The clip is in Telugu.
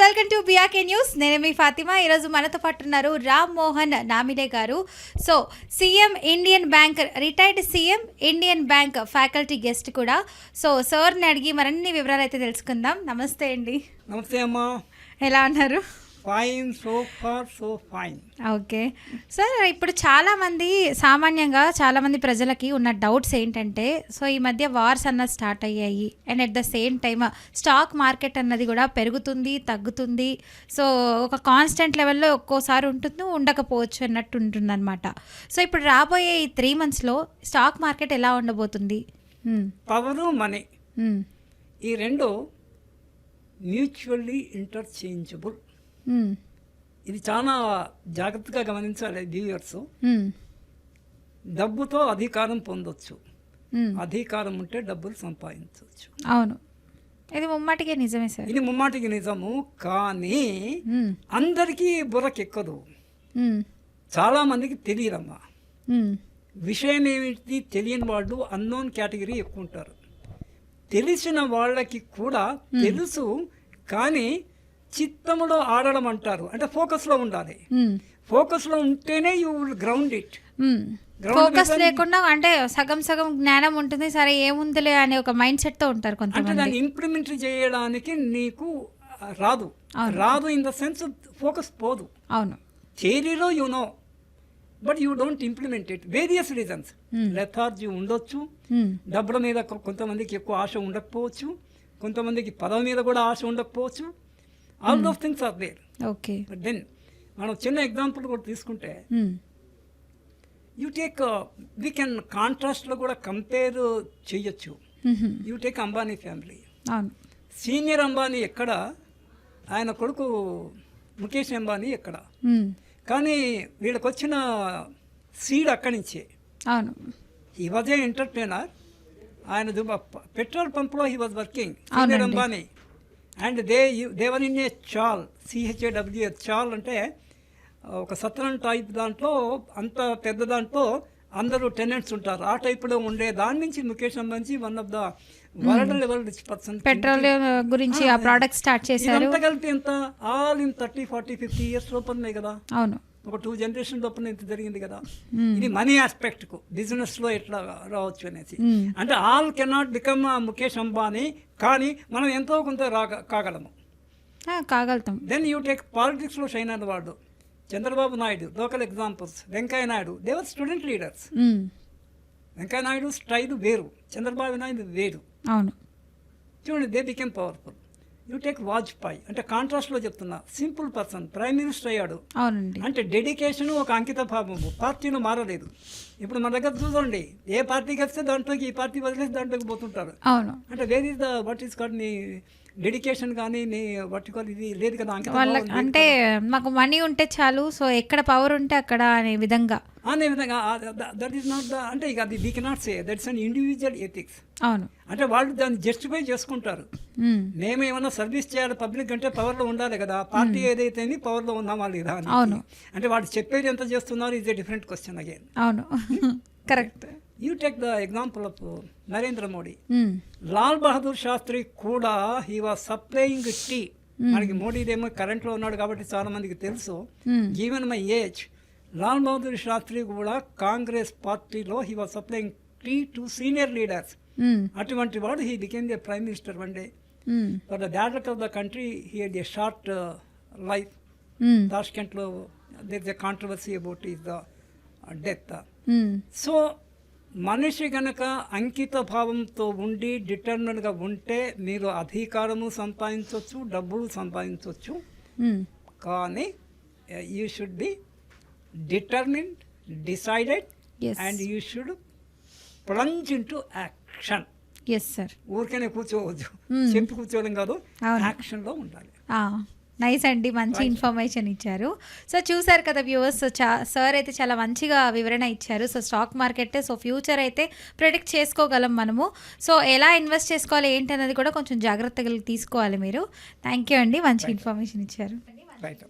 Welcome to BRK news. నేను మీ ఫాతిమా. ఈరోజు మనతో పాటు ఉన్నారు రామ్ మోహన్ నామినే గారు. So CM Indian bank retired CM Indian bank faculty guest కూడా. సో సార్ని అడిగి మరిన్ని వివరాలు అయితే తెలుసుకుందాం. నమస్తే అండి. నమస్తే అమ్మా. ఎలా ఉన్నారు? Fine so far so fine okay. Sir ఇప్పుడు చాలామంది సామాన్యంగా చాలామంది ప్రజలకి ఉన్న డౌట్స్ ఏంటంటే సో ఈ మధ్య వార్స్ అన్నది స్టార్ట్ అయ్యాయి. And at the same time stock market అన్నది కూడా పెరుగుతుంది తగ్గుతుంది. సో ఒక కాన్స్టెంట్ లెవెల్లో ఒక్కోసారి ఉంటుంది ఉండకపోవచ్చు అన్నట్టు ఉంటుంది అనమాట సో ఇప్పుడు రాబోయే ఈ త్రీ మంత్స్లో స్టాక్ మార్కెట్ ఎలా ఉండబోతుంది. Power money. ఈ రెండు మ్యూచువల్లీ ఇంటర్చేంజబుల్. ఇది చాలా జాగ్రత్తగా గమనించాలి వ్యూయర్స్ మ్మ్. డబ్బుతో అధికారం పొందొచ్చు మ్మ్. అధికారం ఉంటే డబ్బులు సంపాదించవచ్చు అవును ఇది ముమ్మాటికే నిజమే సార్ ఇది ముమ్మాటికి నిజము కానీ. అందరికీ బుర్రకెక్కదు. చాలా మందికి తెలియదమ్మా మ్మ్. విషయం ఏమిటి తెలియని వాళ్ళు అన్నోన్ కేటగిరీ ఎక్కువ ఉంటారు తెలిసిన వాళ్ళకి కూడా తెలుసు కానీ చిత్తములో ఆడడం అంటారు. అంటే ఫోకస్లో ఉండాలి. మ్మ్. ఫోకస్లో ఉంటేనే you will ground it. Focus లేకుండా అంటే సగం సగం జ్ఞానం ఉంటుంది. సరే ఏముందిలే అనే ఒక మైండ్ సెట్తో ఉంటారు అంటే కొంతమంది. దాన్ని ఇంప్లిమెంట్ చేయడానికి నీకు రాదు. రాదు ఇన్ ద సెన్స్ ఫోకస్ పోదు. అవును. థియరీలో you know but you don't implement it. Various reasons. Lethargy ఉండొచ్చు. డబ్బుల మీద కొంతమందికి ఎక్కువ ఆశ ఉండకపోవచ్చు. కొంతమందికి పదవి మీద కూడా ఆశ ఉండకపోవచ్చు. All those things are there okay but then మనం చిన్న ఎగ్జాంపుల్ కూడా తీసుకుంటే. యూ టేక్ వీ కెన్ కాంట్రాస్ట్లో కూడా కంపేర్ చేయొచ్చు. You take Ambani family senior Ambani ఎక్కడ? ఆయన కొడుకు ముఖేష్ అంబానీ ఎక్కడ? మ్మ్. కానీ వీళ్ళకి వచ్చిన సీడ్ అక్కడి నుంచే. అవును. ఈ వాజ్ ఏ ఎంటర్ప్రీనర్ ఆయన petrol పంప్లో he was working senior. Ambani and they they were in చాల్ సిహెచ్ఏడబ్ల్యూఏ చాల్ అంటే ఒక సత్రం టైప్ దాంట్లో అంత పెద్ద దాంట్లో అందరూ టెనెంట్స్ ఉంటారు. ఆ టైప్లో ఉండే దాని నుంచి Mukesh Ambani one of the world level rich person petroleum గురించి ఆ ప్రోడక్ట్ స్టార్ట్ చేశారు. కలిపి ఎంత? All in thirty forty fifty years లోపలనే కదా. అవును. ఒక టూ జనరేషన్ లోపల ఇంత జరిగింది కదా. మ్మ్. ఇది మనీ ఆస్పెక్ట్కు బిజినెస్లో ఎట్లా రావచ్చు అనేసి. మ్మ్. అంటే all cannot become Mukesh Ambani కానీ మనం ఎంతో కొంత రాగ కాగలము. కాగలుగుతాం. దెన్ యూ టేక్ పాలిటిక్స్లో షైన్ అయిన వాడు Chandrababu Naidu local examples Venkaiah Naidu they were student leaders. Venkaiah Naidu style వేరు చంద్రబాబు నాయుడు వేరు. అవును. చూడండి they become powerful you take Vajpayee అంటే కాంట్రాస్ట్లో చెప్తున్నా. సింపుల్ పర్సన్ ప్రైమ్ మినిస్టర్ అయ్యాడు. అవునండి. అంటే డెడికేషన్ ఒక అంకిత భావము. పార్టీలో మారలేదు. ఇప్పుడు మన దగ్గర చూడండి. ఏ పార్టీకి వస్తే దాంట్లోకి ఈ పార్టీ వదిలేసి దాంట్లోకి పోతుంటారు. అవును. అంటే where is the what is call నీ డెడికేషన్ కానీ కాల్ ఇది లేదు కదా వాళ్ళకి అంటే మాకు మనీ ఉంటే చాలు సో ఎక్కడ పవర్ ఉంటే అక్కడ అనే విధంగా. అనే విధంగా దట్ ఈస్ నాట్ ద అంటే ఇక అది we cannot say that's an individual ethics అవును అంటే వాళ్ళు దాన్ని జస్టిఫై చేసుకుంటారు మ్మ్. ఏమైనా సర్వీస్ చేయాలి పబ్లిక్ అంటే పవర్లో ఉండాలి కదా పార్టీ ఏదైతే పవర్లో ఉన్నామా లేదా. అవును. అంటే వాళ్ళు చెప్పేది ఎంత చేస్తున్నారు ఇది డిఫరెంట్ క్వశ్చన్ అగైన్ అవును correct you take the example of Narendra Modi. Lal Bahadur Shastri కూడా హీ వాజ్ సప్లయింగ్ టీ మనకి మోడీదేమో కరెంట్లో ఉన్నాడు కాబట్టి చాలా మందికి తెలుసు. Even my age Lal Bahadur Shastri కూడా Congress party he was supplying tea to senior leaders. అటువంటి వాడు he became the prime minister one day. For the director of the country he had a short life hmm. తాష్కెంట్లో there a controversy about is the death. So మనిషి గనక అంకిత భావంతో ఉండి డిటర్మిన్గా ఉంటే మీరు అధికారము సంపాదించవచ్చు డబ్బులు సంపాదించవచ్చు. కానీ you should be determined decided. And you should plunge into action yes sir ఊరికనే కూర్చోవద్దు Hmm. చెప్పి కూర్చోవడం కాదు. యాక్షన్లో ఉండాలి నైస్ అండి మంచి ఇన్ఫర్మేషన్ ఇచ్చారు. సో చూసారు కదా వ్యూవర్స్ చా సార్ అయితే చాలా మంచిగా వివరణ ఇచ్చారు. So stock market so future అయితే ప్రిడిక్ట్ చేసుకోగలం మనము. సో ఎలా ఇన్వెస్ట్ చేసుకోవాలి ఏంటి అనేది కూడా కొంచెం జాగ్రత్తగా తీసుకోవాలి మీరు. థ్యాంక్ యూ అండి మంచి ఇన్ఫర్మేషన్ ఇచ్చారు. రైట్